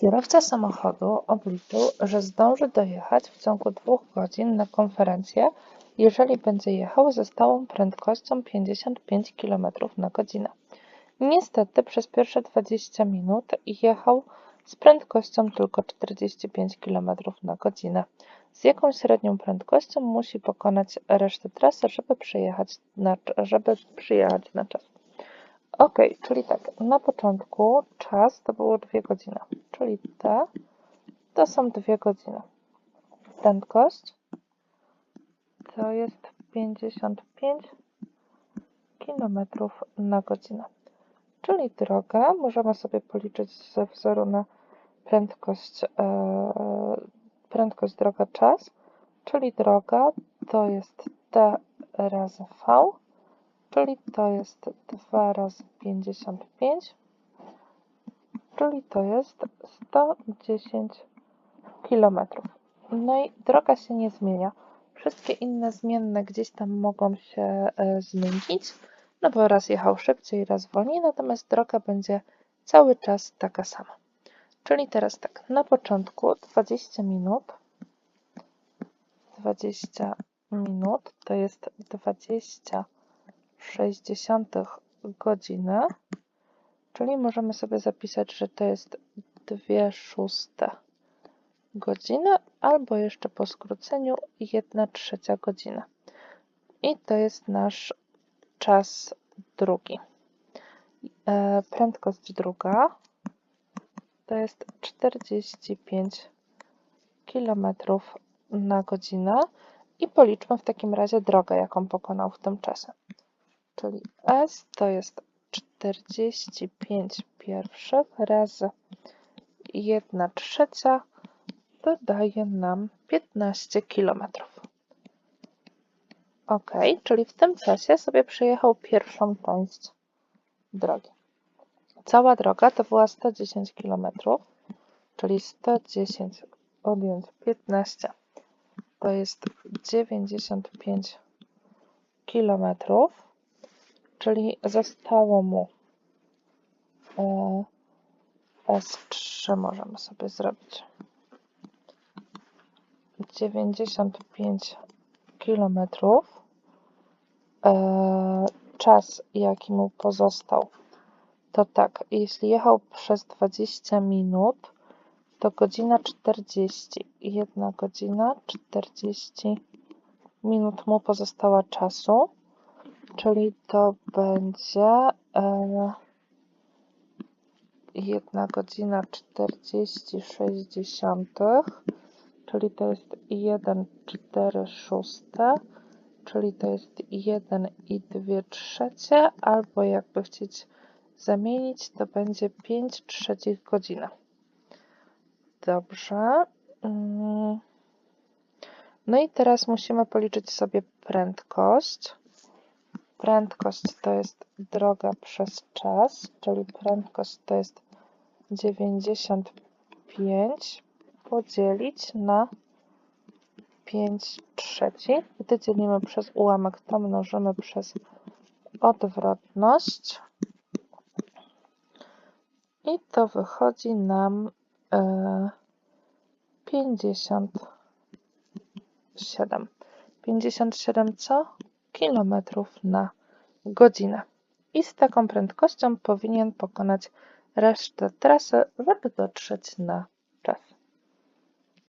Kierowca samochodu obliczył, że zdąży dojechać w ciągu dwóch godzin na konferencję, jeżeli będzie jechał ze stałą prędkością 55 km na godzinę. Niestety przez pierwsze 20 minut jechał z prędkością tylko 45 km na godzinę. Z jaką średnią prędkością musi pokonać resztę trasy, żeby przyjechać na, żeby przyjechać na czas? Ok, czyli tak, na początku czas to było 2 godziny, czyli te to są 2 godziny. Prędkość to jest 55 km na godzinę. Czyli drogę możemy sobie policzyć ze wzoru na prędkość, e, prędkość droga czas, czyli droga to jest t razy v, czyli to jest 2 razy 55, czyli to jest 110 km. No i droga się nie zmienia. Wszystkie inne zmienne gdzieś tam mogą się e, zmienić, no bo raz jechał szybciej, raz wolniej, natomiast droga będzie cały czas taka sama. Czyli teraz tak, na początku 20 minut, 20 minut to jest 20 60 godziny, czyli możemy sobie zapisać, że to jest 2 szóste godziny, albo jeszcze po skróceniu 1 trzecia godzina. I to jest nasz czas drugi. E, prędkość druga to jest 45 km na godzinę i policzmy w takim razie drogę, jaką pokonał w tym czasie. Czyli S to jest 45 pierwszych razy 1 trzecia to daje nam 15 km. Ok, czyli w tym czasie sobie przejechał pierwszą część drogi. Cała droga to była 110 km, czyli 110 odjąć 15 to jest 95 km, czyli zostało mu e, S3 możemy sobie zrobić. 95 km. E, czas, jaki mu pozostał, to tak, jeśli jechał przez 20 minut, to godzina 40. Jedna godzina 40 minut mu pozostała czasu, czyli to będzie e, 1 godzina 40 sześćdziesiątych, czyli to jest 1 4 szóste, czyli to jest 1 i 2 trzecie, albo jakby chcieć zamienić, to będzie 5 trzecich godziny. Dobrze. Mm. No i teraz musimy policzyć sobie prędkość. Prędkość to jest droga przez czas, czyli prędkość to jest 95 podzielić na 5 trzeci. Gdy dzielimy przez ułamek, to mnożymy przez odwrotność. I to wychodzi nam 57. 57 co? Kilometrów na godzinę. I z taką prędkością powinien pokonać resztę trasy, żeby dotrzeć na